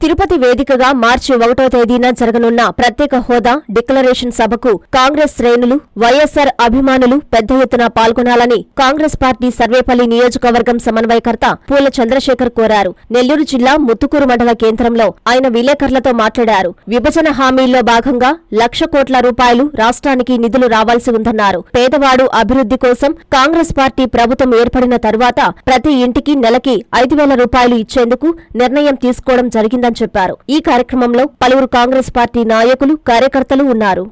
తిరుపతి వేదికగా మార్చి ఒకటో తేదీన జరగనున్న ప్రత్యేక హోదా డిక్లరేషన్ సభకు కాంగ్రెస్ శ్రేణులు వైఎస్సార్ అభిమానులు పెద్ద ఎత్తున పాల్గొనాలని కాంగ్రెస్ పార్టీ సర్వేపల్లి నియోజకవర్గం సమన్వయకర్త పూల చంద్రశేఖర్ కోరారు. నెల్లూరు జిల్లా ముత్తుకూరు మండల కేంద్రంలో ఆయన విలేకరులతో మాట్లాడారు. విభజన హామీల్లో భాగంగా లక్ష కోట్ల రూపాయలు రాష్ట్రానికి నిధులు రావాల్సి ఉందన్నారు. పేదవాడు అభివృద్ధి కోసం కాంగ్రెస్ పార్టీ ప్రభుత్వం ఏర్పడిన తరువాత ప్రతి ఇంటికి నెలకి ఐదు వేల రూపాయలు ఇచ్చేందుకు నిర్ణయం తీసుకోవడం జరిగిందని చెప్పారు. ఈ కార్యక్రమంలో పలువురు కాంగ్రెస్ పార్టీ నాయకులు కార్యకర్తలు ఉన్నారు.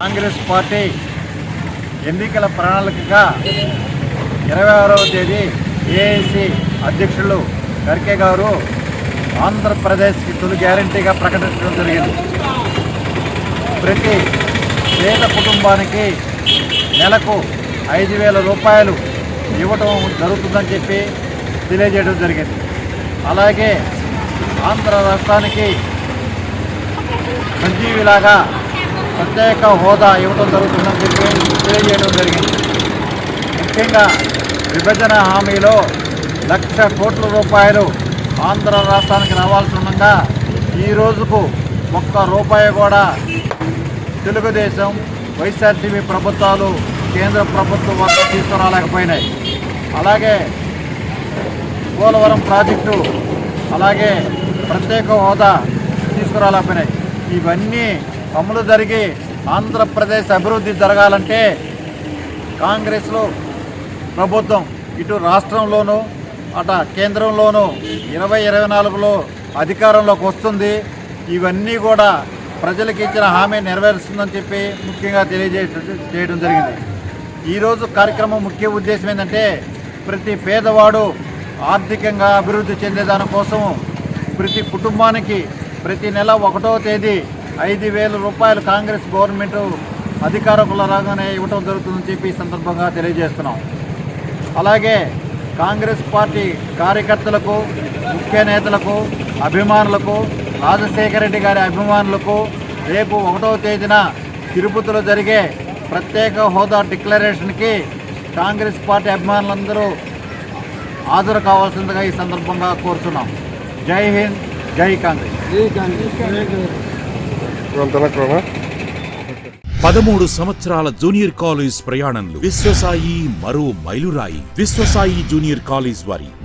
కాంగ్రెస్ పార్టీ ఎన్నికల ప్రణాళికగా ఇరవై ఆరవ తేదీ ఏఐసి అధ్యక్షులు ఖర్గే గారు ఆంధ్రప్రదేశ్కి తొలి గ్యారంటీగా ప్రకటించడం జరిగింది. ప్రతి పేద కుటుంబానికి నెలకు ఐదు వేల రూపాయలు ఇవ్వటం జరుగుతుందని చెప్పి తెలియజేయడం జరిగింది. అలాగే ఆంధ్ర రాష్ట్రానికి సంజీవిలాగా ప్రత్యేక హోదా ఇవ్వడం జరుగుతుందని చెప్పి తెలియజేయడం జరిగింది. ముఖ్యంగా విభజన హామీలో లక్ష కోట్ల రూపాయలు ఆంధ్ర రాష్ట్రానికి రావాల్సి ఉండగా ఈ రోజుకు ఒక్క రూపాయి కూడా తెలుగుదేశం వైఎస్ఆర్సీపీ ప్రభుత్వాలు కేంద్ర ప్రభుత్వం వద్ద తీసుకురాలేకపోయినాయి. అలాగే పోలవరం ప్రాజెక్టు అలాగే ప్రత్యేక హోదా తీసుకురాలేకపోయినాయి. ఇవన్నీ అమలు జరిగి ఆంధ్రప్రదేశ్ అభివృద్ధి జరగాలంటే కాంగ్రెస్లో ప్రభుత్వం ఇటు రాష్ట్రంలోనూ అట కేంద్రంలోనూ ఇరవై ఇరవై నాలుగులో అధికారంలోకి వస్తుంది. ఇవన్నీ కూడా ప్రజలకు ఇచ్చిన హామీ నెరవేరుస్తుందని చెప్పి ముఖ్యంగా తెలియజే చేయడం జరిగింది. ఈరోజు కార్యక్రమం ముఖ్య ఉద్దేశం ఏంటంటే ప్రతి పేదవాడు ఆర్థికంగా అభివృద్ధి చెందేదాని కోసం ప్రతి కుటుంబానికి ప్రతి నెల ఒకటో తేదీ ఐదు వేల రూపాయలు కాంగ్రెస్ గవర్నమెంట్ అధికారకుల రాగానే ఇవ్వటం జరుగుతుందని చెప్పి సందర్భంగా తెలియజేస్తున్నాం. అలాగే కాంగ్రెస్ పార్టీ కార్యకర్తలకు ముఖ్య నేతలకు అభిమానులకు రాజశేఖర రెడ్డి గారి అభిమానులకు రేపు ఒకటవ తేదీన తిరుపతిలో జరిగే ప్రత్యేక హోదా డిక్లరేషన్కి కాంగ్రెస్ పార్టీ అభిమానులందరూ హాజరు కావాల్సిందిగా ఈ సందర్భంగా కోరుతున్నాం జై హింద్ జై కాంగ్రెస్ పదమూడు సంవత్సరాల జూనియర్ కాలేజ్ ప్రయాణంలో విశ్వసాయి మరో మైలురాయి. విశ్వసాయి జూనియర్ కాలేజ్ వారి